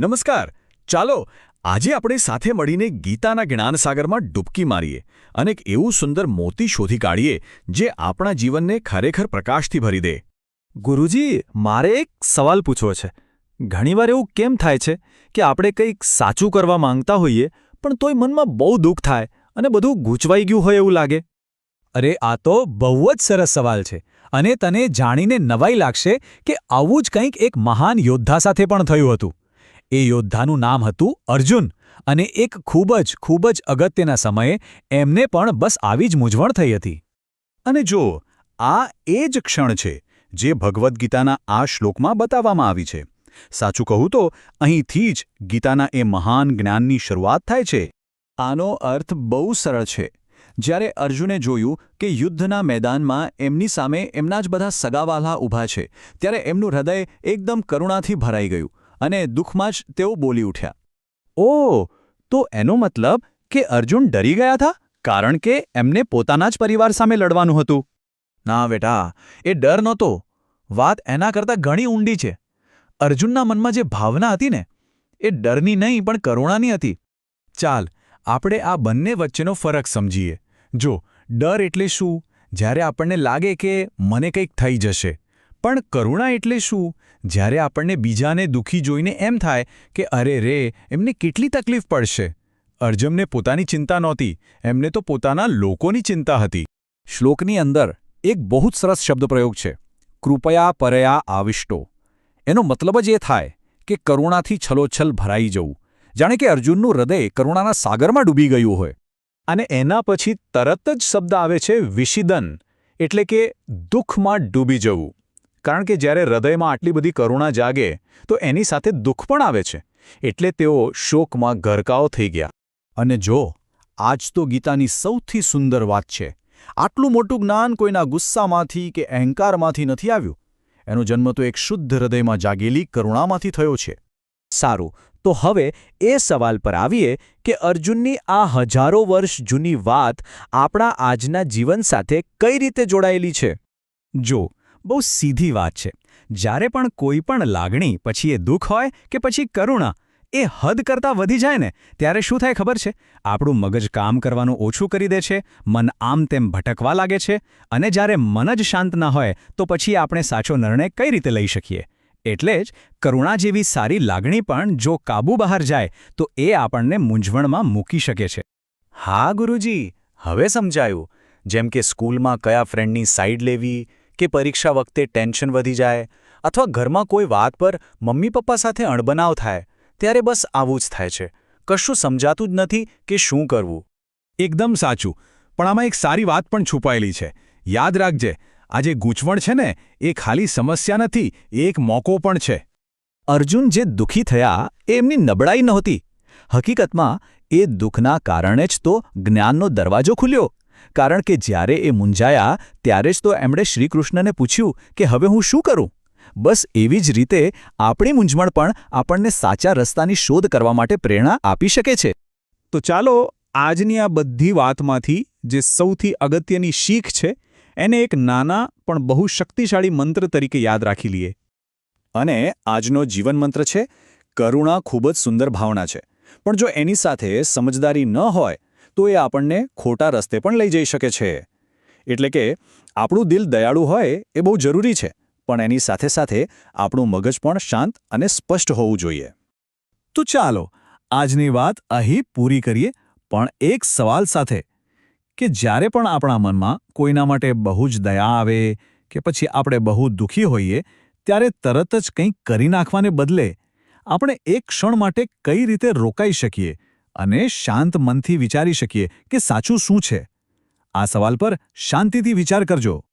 નમસ્કાર. ચાલો આજે આપણે સાથે મળીને ગીતાના જ્ઞાનસાગરમાં ડૂબકી મારીએ અને એક એવું સુંદર મોતી શોધી કાઢીએ જે આપણા જીવનને ખરેખર પ્રકાશથી ભરી દે. ગુરુજી મારે એક સવાલ પૂછવો છે. ઘણીવાર એવું કેમ થાય છે કે આપણે કંઈક સાચું કરવા માંગતા હોઈએ પણ તોય મનમાં બહુ દુઃખ થાય અને બધું ગૂંચવાઈ ગયું હોય એવું લાગે? અરે આ તો બહુ જ સરસ સવાલ છે અને તને જાણીને નવાઈ લાગશે કે આવું જ કંઈક એક મહાન યોદ્ધા સાથે પણ થયું હતું. એ યોદ્ધાનું નામ હતું અર્જુન અને એક ખૂબ જ ખૂબ જ અગત્યના સમયે એમને પણ બસ આવી જ મૂંઝવણ થઈ હતી. અને જો, આ એ જ ક્ષણ છે જે ભગવદ્ ગીતાના આ શ્લોકમાં બતાવવામાં આવી છે. સાચું કહું તો, અહીંથી જ ગીતાના એ મહાન જ્ઞાનની શરૂઆત થાય છે. આનો અર્થ બહુ સરળ છે. જ્યારે અર્જુને જોયું કે યુદ્ધના મેદાનમાં એમની સામે એમના જ બધા સગાવાલા ઊભા છે, ત્યારે એમનું હૃદય એકદમ કરુણાથી ભરાઈ ગયું. અને દુઃખમાં જ તેઓ બોલી ઉઠ્યા. ઓ, તો એનો મતલબ કે અર્જુન ડરી ગયા હતા? કારણ કે એમને પોતાના જ પરિવાર સામે લડવાનું હતું. ના બેટા, એ ડર નહોતો. વાત એના કરતાં ઘણી ઊંડી છે. અર્જુનના મનમાં જે ભાવના હતી ને, એ ડરની નહીં પણ કરુણાની હતી. ચાલ, આપણે આ બંને વચ્ચેનો ફરક સમજીએ. જો, ડર એટલે શું? જ્યારે આપણને લાગે કે મને કંઈક થઈ જશે. પણ કરુણા એટલે શું? જ્યારે આપણને બીજાને દુઃખી જોઈને એમ થાય કે, અરે રે, એમને કેટલી તકલીફ પડશે? અર્જુનને પોતાની ચિંતા નહોતી. એમને તો પોતાના લોકોની ચિંતા હતી. શ્લોકની અંદર એક બહુ જ સરસ શબ્દપ્રયોગ છે. કૃપયા પરયા આવિષ્ટો. એનો મતલબ જ એ થાય કે કરુણાથી છલોછલ ભરાઈ જવું. જાણે કે અર્જુનનું હૃદય કરુણાના સાગરમાં ડૂબી ગયું હોય. અને એના પછી તરત જ શબ્દ આવે છે વિષિદન, એટલે કે દુઃખમાં ડૂબી જવું. કારણ કે જ્યારે હૃદયમાં આટલી બધી કરુણા જાગે, તો એની સાથે દુઃખ પણ આવે છે. એટલે તેઓ શોકમાં ગરકાવ થઈ ગયા. અને જો, આજ તો ગીતાની સૌથી સુંદર વાત છે. આટલું મોટું જ્ઞાન કોઈના ગુસ્સામાંથી કે અહંકારમાંથી નથી આવ્યું. એનો જન્મ તો એક શુદ્ધ હૃદયમાં જાગેલી કરુણામાંથી થયો છે. સારું, તો હવે એ સવાલ પર આવીએ કે અર્જુનની આ હજારો વર્ષ જૂની વાત આપણા આજના જીવન સાથે કઈ રીતે જોડાયેલી છે? જો બહુ સીધી વાત છે. જ્યારે પણ કોઈ પણ લાગણી, પછી એ દુઃખ હોય કે પછી કરુણા, એ હદ કરતાં વધી જાય ને, ત્યારે શું થાય ખબર છે? આપણું મગજ કામ કરવાનું ઓછું કરી દે છે, મન આમ તેમ ભટકવા લાગે છે, અને જ્યારે મન જ શાંત ના હોય, તો પછી આપણે સાચો નિર્ણય કઈ રીતે લઈ શકીએ? એટલે જ કરુણા જેવી સારી લાગણી પણ જો કાબુ બહાર જાય, તો એ આપણને મૂંઝવણમાં મૂકી શકે છે. હા, ગુરુજી, હવે સમજાયું. જેમ કે સ્કૂલમાં કયા ફ્રેન્ડની સાઈડ લેવી કે પરીક્ષા વખતે ટેન્શન વધી જાય અથવા ઘરમાં કોઈ વાત પર મમ્મી પપ્પા સાથે અણબનાવ થાય ત્યારે બસ આવું જ થાય છે. કશું સમજાતું જ નથી કે શું કરવું. એકદમ સાચું. પણ આમાં એક સારી વાત પણ છુપાયેલી છે. યાદ રાખજે આ જે ગૂંચવણ છે ને એ ખાલી સમસ્યા નથી એ એક મોકો પણ છે. અર્જુન જે દુઃખી થયા એ એમની નબળાઈ નહોતી. હકીકતમાં એ દુઃખના કારણે જ તો જ્ઞાનનો દરવાજો ખુલ્યો. કારણ કે જ્યારે એ મૂંઝાયા, ત્યારે જ તો એમણે શ્રીકૃષ્ણને પૂછ્યું કે હવે હું શું કરું? બસ એવી જ રીતે આપણી મૂંઝવણ પણ આપણને સાચા રસ્તાની શોધ કરવા માટે પ્રેરણા આપી શકે છે. તો ચાલો આજની આ બધી વાતમાંથી, જે સૌથી અગત્યની શીખ છે, એને એક નાના પણ બહુ શક્તિશાળી મંત્ર તરીકે યાદ રાખી લઈએ. અને આજનો જીવન મંત્ર છે, કરુણા ખૂબ જ સુંદર ભાવના છે. પણ જો એની સાથે સમજદારી ન હોય તો એ આપણને ખોટા રસ્તે પણ લઈ જઈ શકે છે. એટલે કે, આપણું દિલ દયાળુ હોય એ બહુ જરૂરી છે, પણ એની સાથે સાથે આપણું મગજ પણ શાંત અને સ્પષ્ટ હોવું જોઈએ. તો ચાલો, આજની વાત અહીં પૂરી કરીએ, પણ એક સવાલ સાથે. કે જ્યારે પણ આપણા મનમાં કોઈના માટે બહુ જ દયા આવે, કે પછી આપણે બહુ દુઃખી હોઈએ, ત્યારે તરત જ કંઈક કરી નાખવાને બદલે આપણે એક ક્ષણ માટે કઈ રીતે રોકાઈ શકીએ? અને શાંત મનથી વિચારી શકીએ કે સાચું શું છે. આ સવાલ પર શાંતિથી વિચાર કરજો.